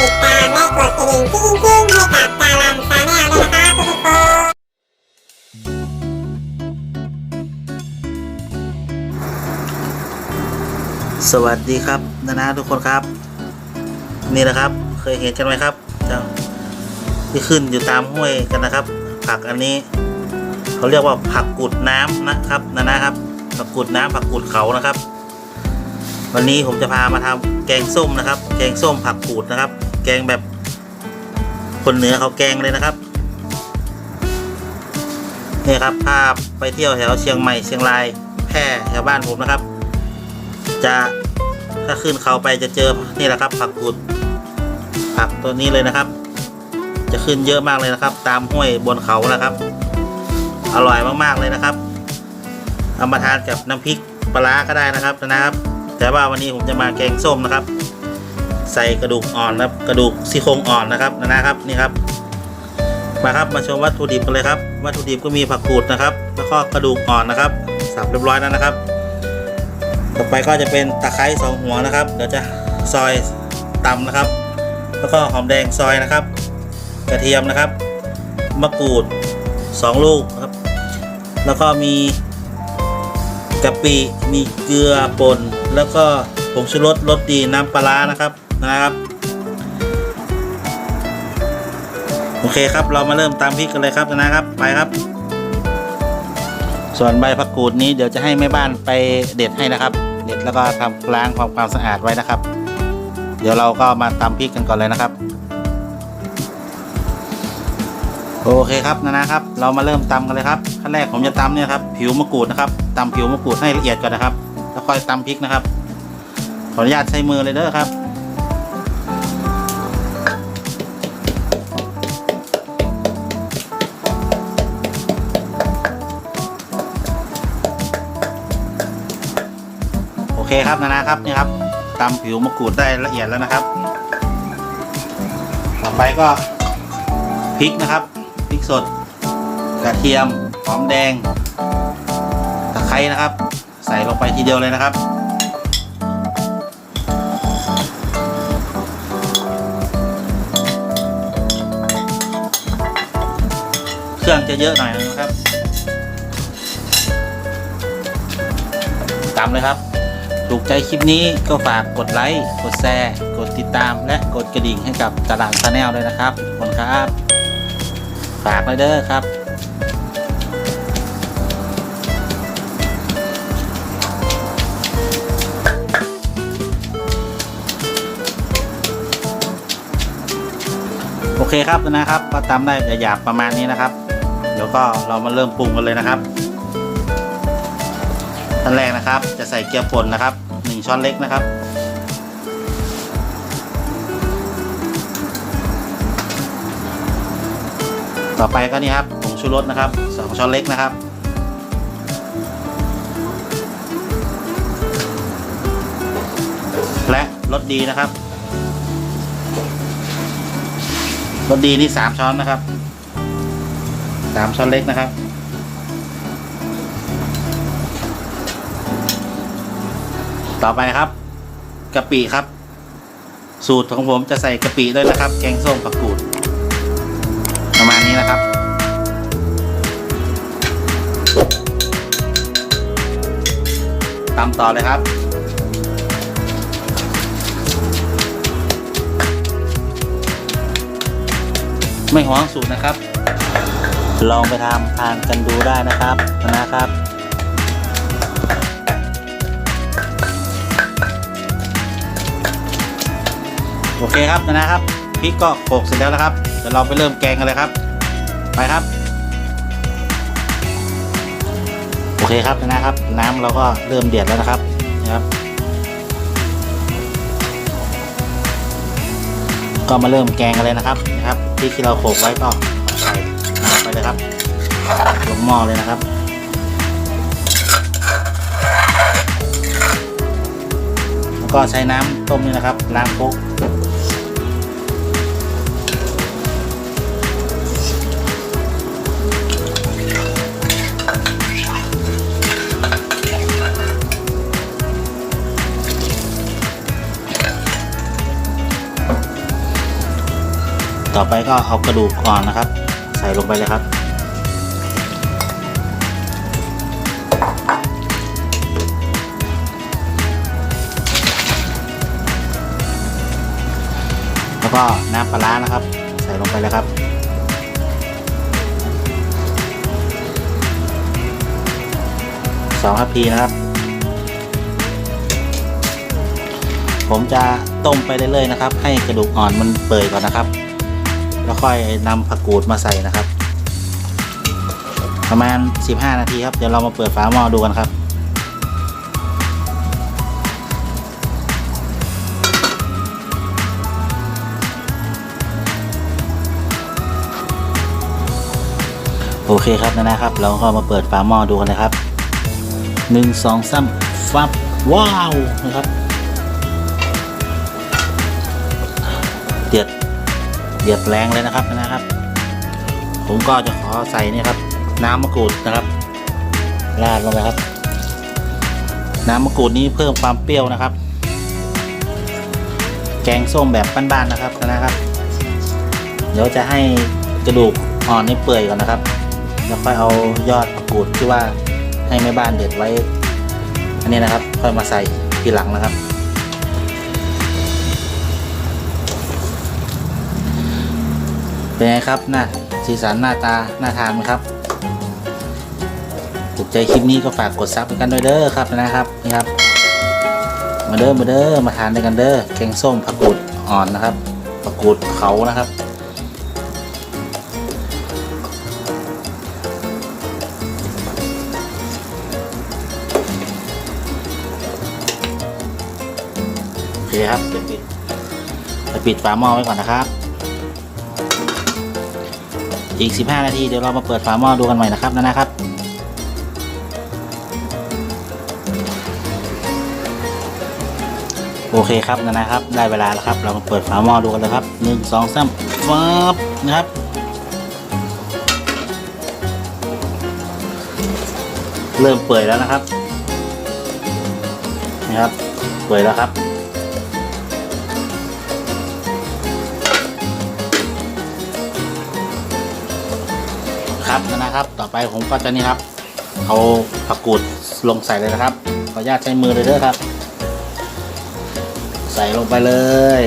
ติดตามและกดกระดิ่งกิ้งกิ้งๆให้กับดารันชาแนลด้วยนะคะทุกคนสวัสดีครับนานาทุกคนครับ นี่นะครับเคยเห็นกันไหมครับจ้าที่ขึ้นอยู่ตามห้วยกันนะครับ ผักอันนี้เขาเรียกว่าผักกุดน้ำนะครับนานาครับ ผักกุดน้ำผักกุดเขานะครับ วันนี้ผมจะพามาทำแกงส้มนะครับ แกงส้มผักกูดนะครับ แกงแบบ คนเหนือเขาแกงเลยนะครับนี่ครับภาพไปเที่ยวแถวเชียงใหม่เชียงรายแพร่แถวบ้านผมนะครับ จะถ้าขึ้นเขาไปจะเจอนี่แหละครับผักกูดผักตัวนี้เลยนะครับ จะขึ้นเยอะมากเลยนะครับ ตามห้วยบนเขานะครับ อร่อยมากๆเลยนะครับเอามาทานกับน้ำพริกปลาก็ได้นะครับนะครับ แต่ว่าวันนี้ผมจะมาแกงส้มนะครับ ใส่กระดูกอ่อนนะครับกระดูกซี่โครงอ่อนนะครับนะครับนี่ครับ มาครับมาชมวัตถุดิบกันเลยครับ วัตถุดิบก็มีผักกูดนะครับ แล้วก็กระดูกอ่อนนะครับสับเรียบร้อยแล้วนะครับ ต่อไปก็จะเป็นตะไคร้สองหัวนะครับเดี๋ยวจะซอยตำนะครับ แล้วก็หอมแดงซอยนะครับ กระเทียมนะครับมะกรูดสองลูกครับ แล้วก็มีกะปิมีเกลือป่นแล้วก็ผงชูรสรสดีน้ำปลาร้านะครับ นะครับ โอเคครับเรามาเริ่มตามพริกกันเลยครับนะครับ ไปครับ ส่วนใบผักกูดนี้เดี๋ยวจะให้แม่บ้านไปเด็ดให้นะครับ เด็ดแล้วก็ทำล้างความความสะอาดไว้นะครับ เดี๋ยวเราก็มาตำพริกกันก่อนเลยนะครับโอเคครับนะนะครับ เรามาเริ่มตำกันเลยครับขั้นแรกผมจะตำเนี่ยครับผิวมะกรูดนะครับตำผิวมะกรูดให้ละเอียดก่อนนะครับ แล้วค่อยตำพริกนะครับ ขออนุญาตใช้มือเลยเด้อครับ เคครับนะนะครับนี่ครับตำผิวมะกรูดได้ละเอียดแล้วนะครับ ต่อไปก็พริกนะครับพริกสด กระเทียมหอมแดงตะไคร้นะครับ ใส่ลงไปทีเดียวเลยนะครับเครื่องจะเยอะหน่อยนะครับตามเลยครับ ถูกใจคลิปนี้ก็ฝากกดไลค์ กดแชร์ กดติดตาม และกดกระดิ่งให้กับตลาดชาแนลด้วยนะครับขอบคุณครับ ฝากไว้เด้อครับโอเคครับนะครับก็ตามได้หยาบๆประมาณนี้นะครับ เดี๋ยวก็เรามาเริ่มปรุงกันเลยนะครับ ขั้นแรกนะครับ จะใส่เกลือป่นนะครับ 1 ช้อนเล็กนะครับ ต่อไปก็นี่ครับผงชูรสนะครับ 2 ช้อนเล็กนะครับ และรสดีนะครับรสดีนี่ 3 ช้อนนะครับ 3 ช้อนเล็กนะครับ ต่อไปครับกะปิครับ สูตรของผมจะใส่กะปิด้วยนะครับ แกงส้มผักกูด ประมาณนี้นะครับตามต่อเลยครับไม่หวงสูตรนะครับ ลองไปทำทานกันดูได้นะครับนะครับ โอเคครับนะครับพริกก็โขลกเสร็จแล้วนะครับเดี๋ยวเราไปเริ่มแกงกันเลยครับ ไปครับ โอเคครับนะครับ น้ำเราก็เริ่มเดือดแล้วนะครับนะครับ ก็มาเริ่มแกงกันเลยนะครับนะครับพริกที่เราโขลกไว้ก็ใส่น้ำไปเลยครับลงหม้อเลยนะครับแล้วก็ใช้น้ำต้มนี่นะครับล้างโคก ต่อไปก็เอากระดูกอ่อนนะครับ ใส่ลงไปเลยครับ แล้วก็น้ำปลาร้านะครับ ใส่ลงไปเลยครับสองทัพพีนะครับ ผมจะต้มไปเรื่อยๆนะครับ ให้กระดูกอ่อนมันเปื่อยก่อนนะครับ แล้วค่อยนำผักกูดมาใส่นะครับ ประมาณ 15 นาทีครับ เดี๋ยวเรามาเปิดฝาหม้อดูกันครับ โอเคครับนะนะครับ เราก็มาเปิดฝาหม้อดูกันนะครับหนึ่งสองสามฟับว้าวนะครับ เดือดแรงเลยนะครับนะครับ ผมก็จะขอใส่นี่ครับ น้ำมะกรูดนะครับราดลงไปครับ น้ำมะกรูดนี้เพิ่มความเปรี้ยวนะครับ แกงส้มแบบบ้านๆนะครับนะครับ เดี๋ยวจะให้กระดูกอ่อนนี่เปื่อยก่อนนะครับแล้วค่อยเอายอดมะกรูดที่ว่าให้แม่บ้านเด็ดไว้ อันนี้นะครับ ค่อยมาใส่ทีหลังนะครับ เป็นไงครับหน้าสีสันหน้าตาหน่าทานไหมครับถูกใจคลิปนี้ก็ฝากกดซับกันด้วยเด้อครับนะครับนี่ครับ มาเด้อมาเด้อมาทานด้วยกันเด้อแกงส้มผักกูดอ่อนนะครับผักกูดเขานะครับโอเคครับเดี๋ยวปิดจะปิดฝาหม้อไว้ก่อนนะครับ อีก 15 นาที เดี๋ยวเรามาเปิดฝาหม้อดูกันใหม่นะครับนะนะครับ โอเคครับนะนะครับ ได้เวลาแล้วครับ เรามาเปิดฝาหม้อดูกันเลยครับหนึ่งสองสามฟับนะครับเริ่มเปื่อยแล้วนะครับ นะครับ เปื่อยแล้วครับ ครับนะครับ ต่อไปผมก็จะนี่ครับ เอาผักกูดลงใส่เลยนะครับ ขออนุญาตใช้มือเลยเด้อครับ ใส่ลงไปเลย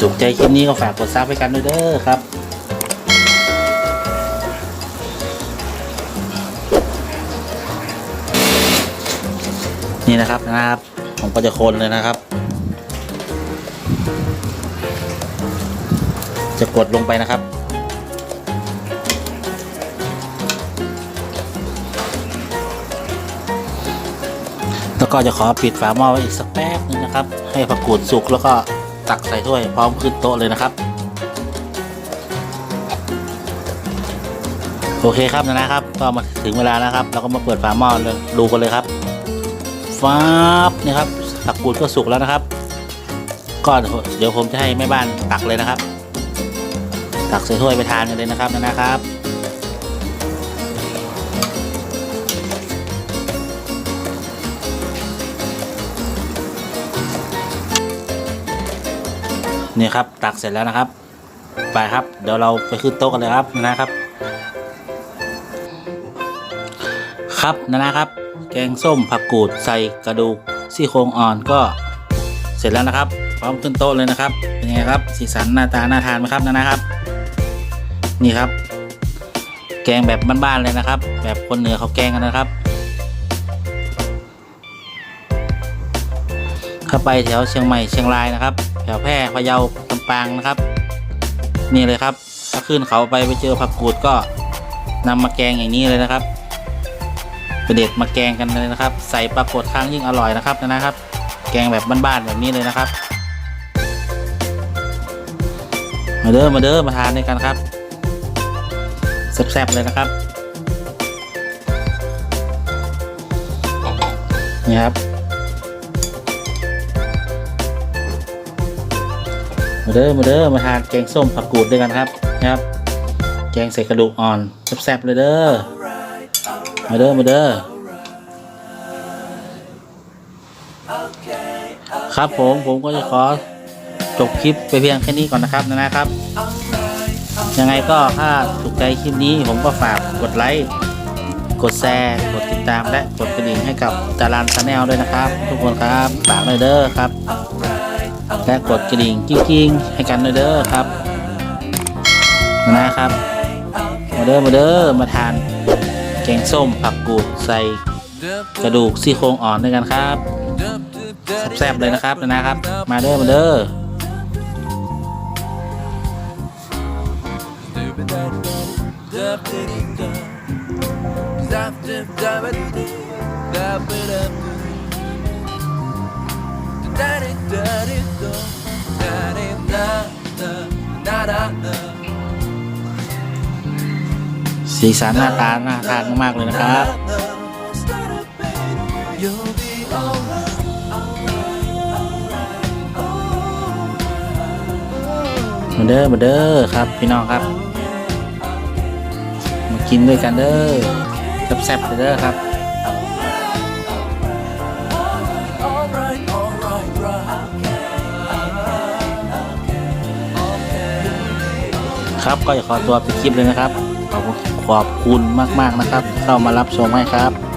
ถูกใจคลิปนี้ก็ฝากกดซับให้กันด้วยเด้อครับนี่นะครับนะครับ ผมก็จะคนเลยนะครับ กดลงไปนะครับ แล้วก็จะขอปิดฝาหม้อไว้อีกสักแป๊บนึงนะครับ ให้ผักกูดสุกแล้วก็ตักใส่ถ้วยพร้อมขึ้นโต๊ะเลยนะครับ โอเคครับนะครับ ก็มาถึงเวลาแล้วครับ เราก็มาเปิดฝาหม้อเลยดูกันเลยครับฟ้าบนี่ครับผักกูดก็สุกแล้วนะครับก็เดี๋ยวผมจะให้แม่บ้านตักเลยนะครับ ตักใส่ถ้วยไปทานกันเลยนะครับนะครับนี่ครับตักเสร็จแล้วนะครับ ไปครับเดี๋ยวเราไปขึ้นโต๊ะกันเลยครับนะครับ ครับนะครับ แกงส้มผักกูดใส่กระดูกซี่โครงอ่อนก็เสร็จแล้วนะครับ พร้อมขึ้นโต๊ะเลยนะครับเป็นไงครับสีสันหน้าตาน่าทานไหมครับนะครับ นี่ครับ แกงแบบบ้านๆเลยนะครับ แบบคนเหนือเขาแกงกันนะครับ เข้าไปแถวเชียงใหม่เชียงรายนะครับ แถวแพร่พะเยาลำปางนะครับ นี่เลยครับ ถ้าขึ้นเขาไปไปเจอผักกูดก็นำมาแกงอย่างนี้เลยนะครับไปเด็ดมาแกงกันเลยนะครับ ใส่ปลากดค้างยิ่งอร่อยนะครับนะครับ แกงแบบบ้านๆแบบนี้เลยนะครับ มาเด้อมาเด้อมาทานด้วยกันครับ แซ่บๆเลยนะครับนี่ครับมาเด้อมาเด้อมาทานแกงส้มผักกูดด้วยกันครับนะครับ แกงใส่กระดูกอ่อนแซ่บๆเลยเด้อมาเด้อมาเด้อครับผมผมก็จะขอจบคลิปไปเพียงแค่นี้ก่อนนะครับนะครับ ยังไงก็ถ้าถูกใจคลิปนี้ผมก็ฝากกดไลค์ กดแชร์ กดติดตามและกดกระดิ่งให้กับจารานชาแนลด้วยนะครับ ทุกคนครับฝากหน่อยเด้อครับ และกดกระดิ่งกิ้งๆให้กันหน่อยเด้อครับนะครับ มาเด้อมาเด้อมาทาน แกงส้มผักกูดใส่กระดูกซี่โครงอ่อนด้วยกันครับแซ่บๆเลยนะครับนะครับ มาเด้อมาเด้อ สีสันหน้าตาน่าทานมากๆเลยนะครับ มาเด้อมาเด้อครับ พี่น้องครับมา กินด้วยกันเด้อแซ่บๆเด้อครับครับก็จะขอตัวไปดคลิปเลยนะครับ ขอบขอบคุณมาก ๆ นะครับ เข้ามารับชมให้ครับ